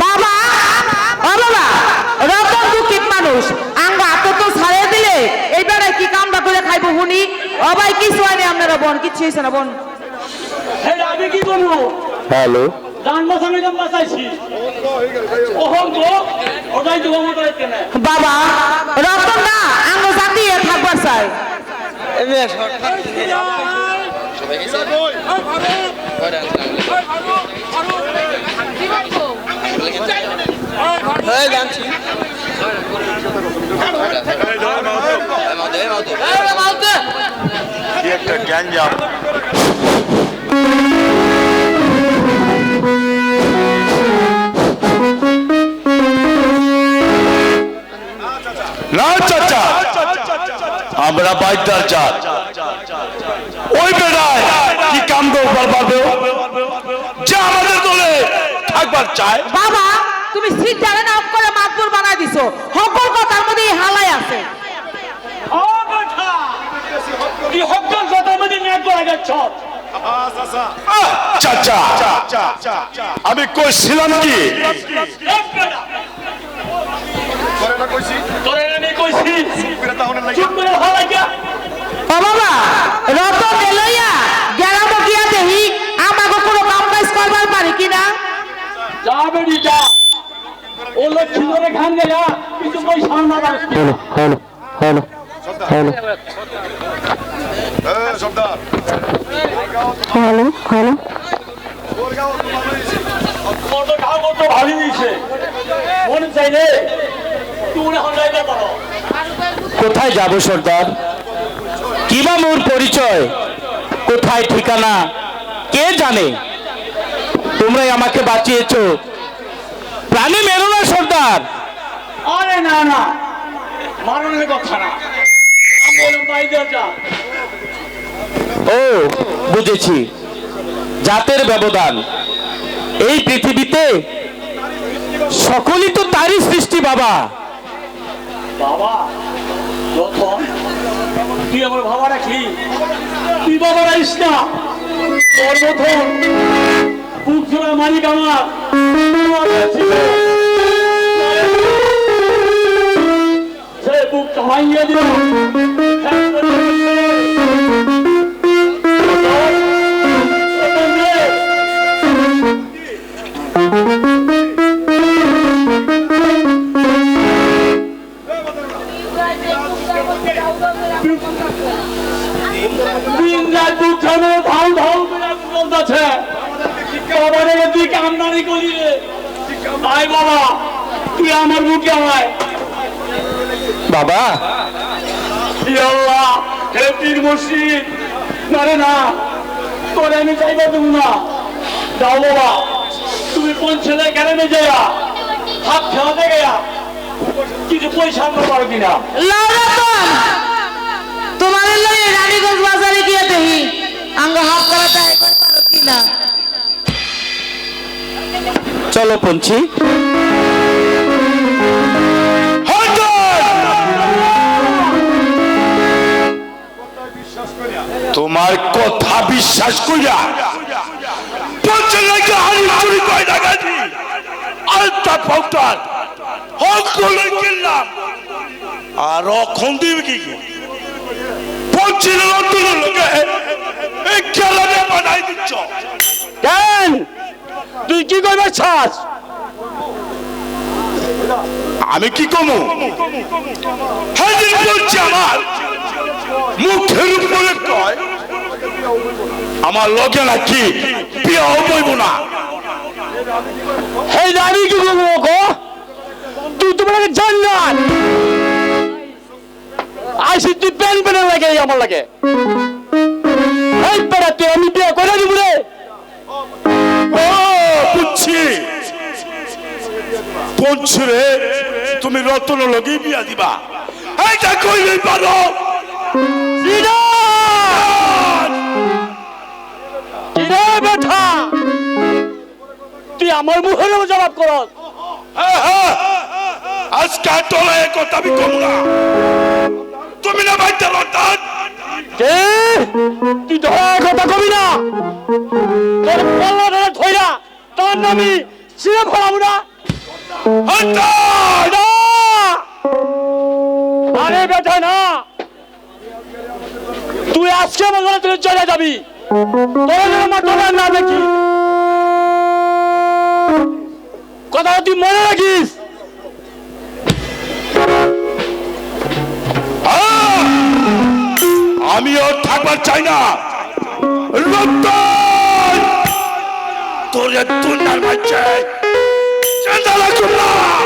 বাবা ও বাবা রতন দুঃখিত মানুষ আঙ্গ আত তো ছাড়িয়ে দিলে এইবারে কি কামটা করে খাইবো হুনি ও ভাই কিছু হয়নি বোন কিচ্ছু না বোন আমি কি করব হ্যালো। বাবা রতন না আঙ্গ জাতি থাকবার চাই একটা গ্যাঞ্জাম চাচা। আমরা বাইদার চার ওই বেড়ায় কি কাম করবার পারবে? যে আমাদের দলে থাকবার চায়। বাবা তুমি সিট জানে না অফ করে মাতবুর বানাই দিছো। সকল কথার মধ্যে এই হালাই আছে। ও বেটা কি হকল কথা মধ্যে নেট করে গেছ? চাচা আমি কইছিলাম কি? কইছি? চুপ করে গা ও বাবা রতন এলইয়া গেলাম গিয়া দেহি। আমাকে কোনো কাম কাজ করবার পারি কিনা যা বেরি যা। ও খান কিছু তো ভালো দিয়েছে মনে চাইলে তুমি এখন পারো কোথায় যাব সর্দার? কিবা মোর পরিচয়? কোথায় ঠিকানা? কে জানে? তোমরাই আমাকে বাঁচিয়েছো। প্রাণী মেরো না সর্দার। আরে না না। মারণের কথা না। ও বুঝেছি। জাতের ব্যবধান। এই পৃথিবীতে সকলই তো তারই সৃষ্টি বাবা। বাবা তুই আমার বাবা রাখলি, তুই বাবা রাখিস না তোর মতন বুক জোড়া মালিক আমার। সে বুক ভাঙিয়ে দিল ঝামে ধাউ ধাউ করে আগুন জ্বলতেছে। বাবারে তুই কামদানি করলি রে আয় বাবা তুই আমার বুকে আয়। বাবা। আল্লাহ হে পীর মুর্শিদ। না রে না তোরে আমি চাইবা তুমি না। যাও বাবা তুমি কোন ছেলে গ্যারেমে যাইয়া? হাত খেলাতে গেয়া? কিছু পয়সা আনতে পারো কিনা? তোমার রানীগঞ্জ বাজারে গিয়ে দেহি আঙ্গ চলো পঞ্চি। তোমার কথা বিশ্বাস কইরা পঞ্চাশ লাখ হাড়ি চুরি করে ডাকাতি আলতা ফাউটার হক করে কিনলাম। আর অখন দিবে কি? পঞ্চিল নতুন লোকে খেলাটা বানাই দিচ্ছ। কেন? তুই কি করবে আমি কি কমু? হাজির বলছি আমার। মুখের উপরে কয় আমার লগে নাকি বিয়ে হইব না। এই দাঁড়ি কি করব গো তুই তোমার জান্নাত। আইসি তুই প্যান প্যান লাগে আমার লাগে। পঞ্চুরে তুমি রতন লগে বিয়া দিবা। এইটা কইলেই পারো। বেটা! তুই আমার মুখেরও জবাব করস। আজকে তোলা কথা আমি কম না। তুমি না বাইতে রতন। কে? তুই ধরার কথা কবি না। তোর পল্লা ধরে ধইরা তোর নামি ছিঁড়ে ফেলাবো না! আরে বেটা, না! তুই আজকে বলে তুই চলে যাবি। না দেখি। কথা তুই মনে রাখিস? আহ! আমিও থাকবার চাই না! তোরে মাঝে চেন্দা রাখুন না